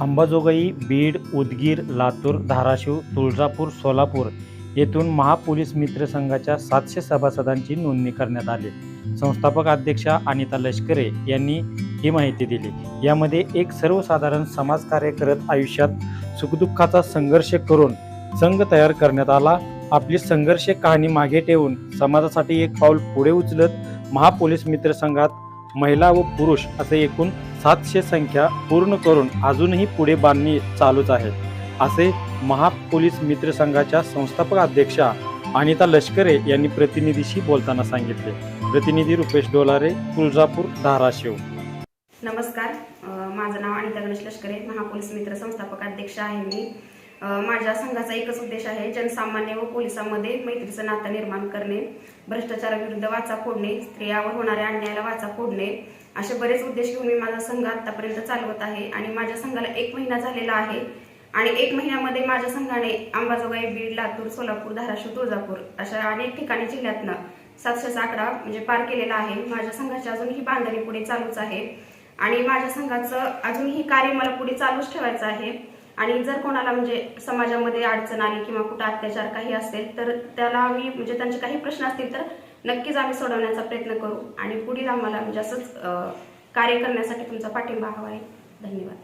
अंबाजोगाई बीड उदगीर लातूर धाराशिव तुळजापूर सोलापूर येथून महापोलीस मित्र संघाच्या सातशे सभासदांची नोंदणी करण्यात आली. संस्थापक अध्यक्षा अनिता लष्करे यांनी ही माहिती दिली. यामध्ये एक सर्वसाधारण समाजकार्य करत आयुष्यात सुखदुःखाचा संघर्ष करून संघ तयार करण्यात आला. आपली संघर्ष कहाणी मागे ठेवून समाजासाठी एक पाऊल पुढे उचलत महापोलीस मित्र संघात महिला व पुरुष असे एकूण सातशे संख्या पूर्ण करून अजूनही पुढे बांधणी चालूच आहे असे महापोलीस मित्र संघाच्या संस्थापक अध्यक्षा अनिता लष्करे यांनी प्रतिनिधीशी बोलताना सांगितले. प्रतिनिधी रुपेश डोलारे तुळजापूर धाराशिव. नमस्कार. माझं नाव अनिता गणेश लष्करे महापोलीस मित्र संस्थापक अध्यक्ष आहे मी. माझ्या संघाचा एकच उद्देश आहे जनसामान्य व पोलिसांमध्ये मैत्रीचं नातं निर्माण करणे भ्रष्टाचाराविरुद्ध वाचा फोडणे स्त्रियावर होणाऱ्या अन्यायाला वाचा फोडणे असे बरेच उद्देश घेऊन मी माझा संघ आतापर्यंत चालवत आहे आणि माझ्या संघाला एक महिना झालेला आहे आणि एक महिन्यामध्ये माझ्या संघाने अंबाजोगाई बीड लातूर सोलापूर धाराशिव तुळजापूर अशा अनेक ठिकाणी जिल्ह्यातनं सातशेचा आकडा म्हणजे पार केलेला आहे. माझ्या संघाची अजूनही बांधणी पुढे चालूच आहे आणि माझ्या संघाचं अजूनही कार्य मला पुढे चालूच ठेवायचं आहे. आणि जर कोणाला म्हणजे समाजामध्ये अडचण आली किंवा कुठं अत्याचार काही असेल तर त्याला आम्ही म्हणजे त्यांचे काही प्रश्न असतील तर नक्कीच आम्ही सोडवण्याचा प्रयत्न करू. आणि पुढील आम्हाला म्हणजे असंच कार्य करण्यासाठी तुमचा पाठिंबा हवा आहे. धन्यवाद.